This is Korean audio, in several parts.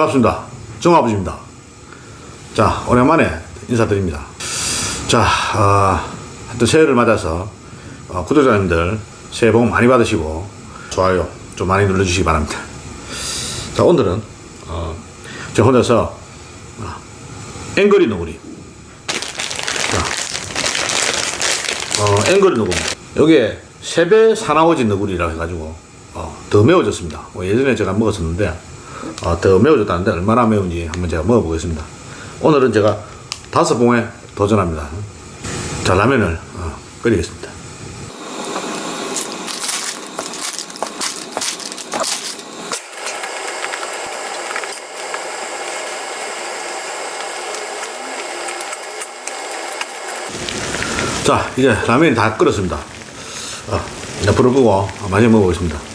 반갑습니다. 정아버지입니다. 자, 오랜만에 인사드립니다. 자, 어, 하여튼 새해를 맞아서 어, 구독자님들 새해 복 많이 받으시고 좋아요 좀 많이 눌러주시기 바랍니다. 자, 오늘은 어, 저 혼자서 어, 앵거리 너구리 자, 어, 앵거리 너구리 여기에 세배 사나워진 너구리라고 해가지고 어, 더 매워졌습니다. 뭐 예전에 제가 먹었었는데 어, 더 매워졌다는데 얼마나 매운지 한번 제가 먹어보겠습니다. 오늘은 제가 다섯 봉에 도전합니다. 자 라면을 어, 끓이겠습니다. 자 이제 라면이 다 끓었습니다. 어, 이제 불을 끄고 많이 먹어보겠습니다.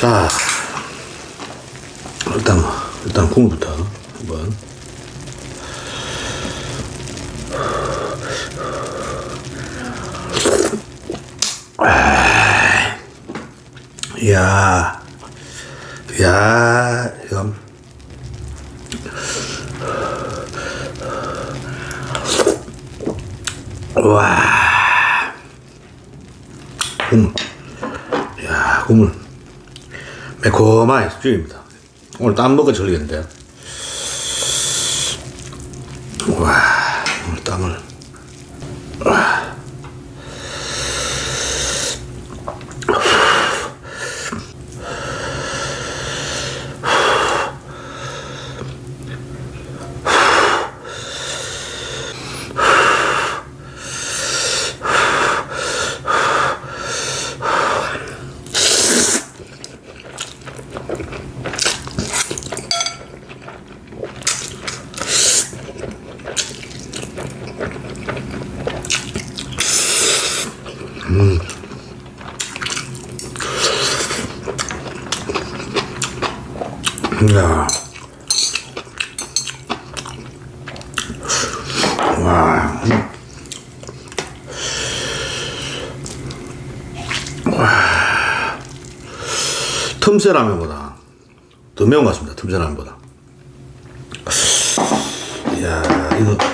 자, 일단, 일단 국물부터 한번. 아, 이야, 이야, 이거. 와, 국물. 이야, 국물. 매콤하게 죽입니다. 오늘 땀 먹어 절리겠는데. 와, 오늘 땀을. 야. 와. 와. 틈새 라면보다 더 매운 것 같습니다. 틈새 라면보다. 이야, 이거.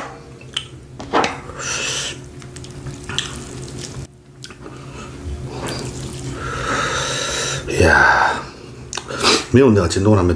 이야. 매운 데가 진동을 합니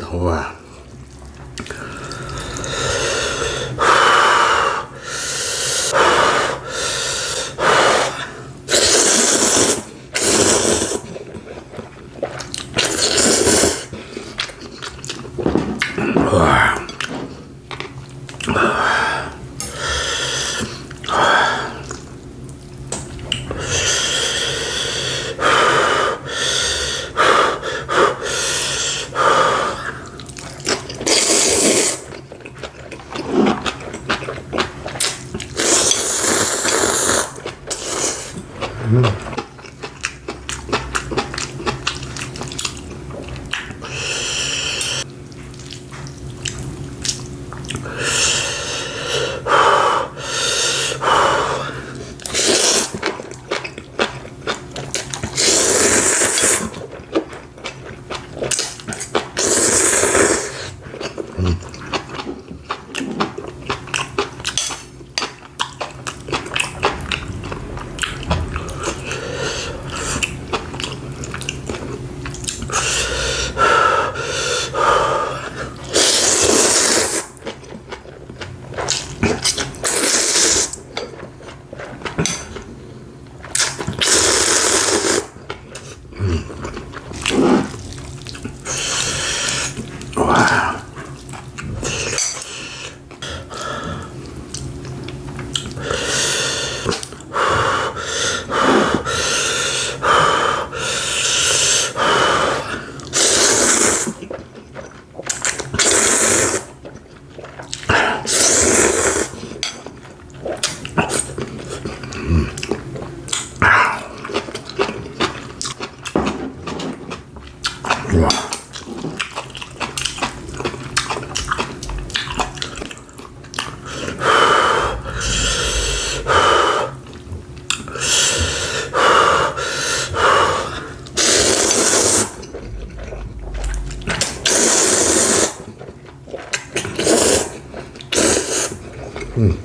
うん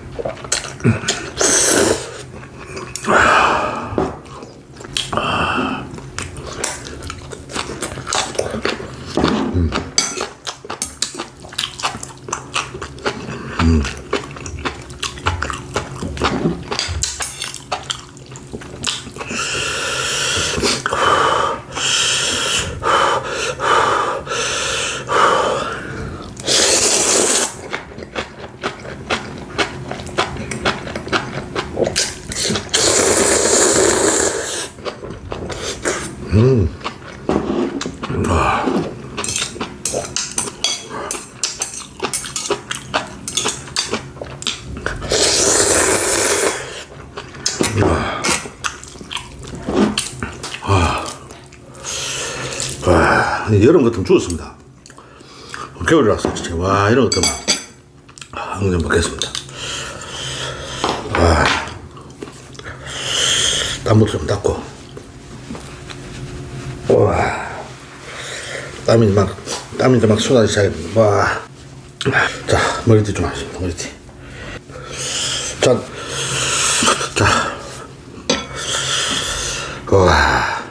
와, 여름 같으면 죽었습니다. 겨울이라서 진짜 와 이런 것들만 항상 먹겠습니다. 와, 땀부터 좀 닦고. 와, 땀이 막 땀이 막 쏟아지기 시작했는데 와. 자 머리띠 좀 하십니다 머리띠. 자, 자, 와.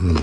음.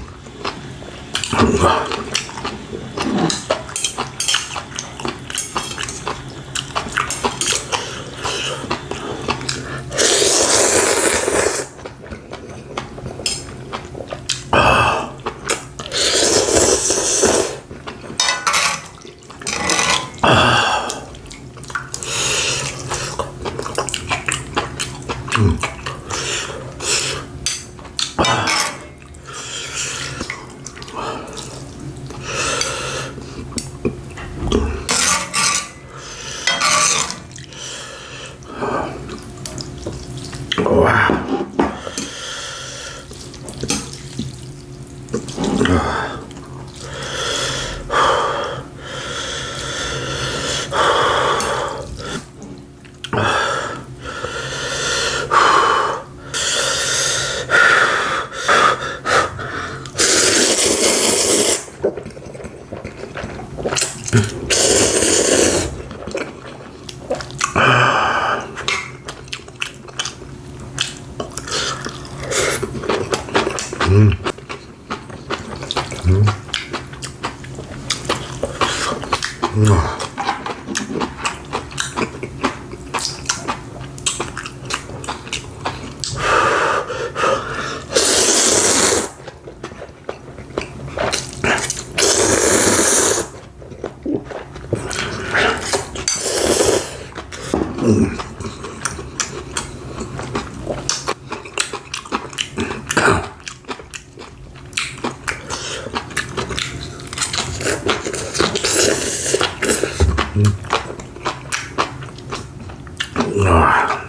와.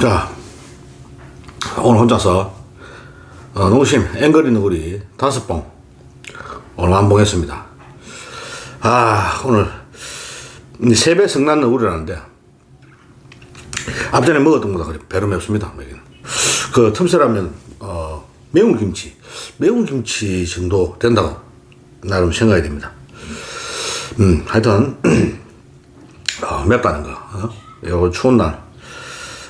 자, 오늘 혼자서 어, 농심 앵거리 너구리 다섯 봉 오늘 완봉했습니다. 아, 오늘 세배 성난 너구리라는데 앞전에 먹었던 것보다 그래 배로 맵습니다. 여기는. 그 틈새라면 어, 매운 김치, 매운 김치 정도 된다고 나름 생각이 됩니다. 음, 하여튼 어, 맵다는 거. 어? 요 추운 날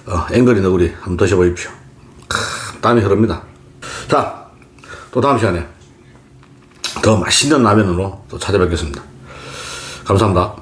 어, 앵거리 너구리 한번 드셔보십시오. 크, 땀이 흐릅니다. 자, 또 다음 시간에 더 맛있는 라면으로 또 찾아뵙겠습니다. 감사합니다.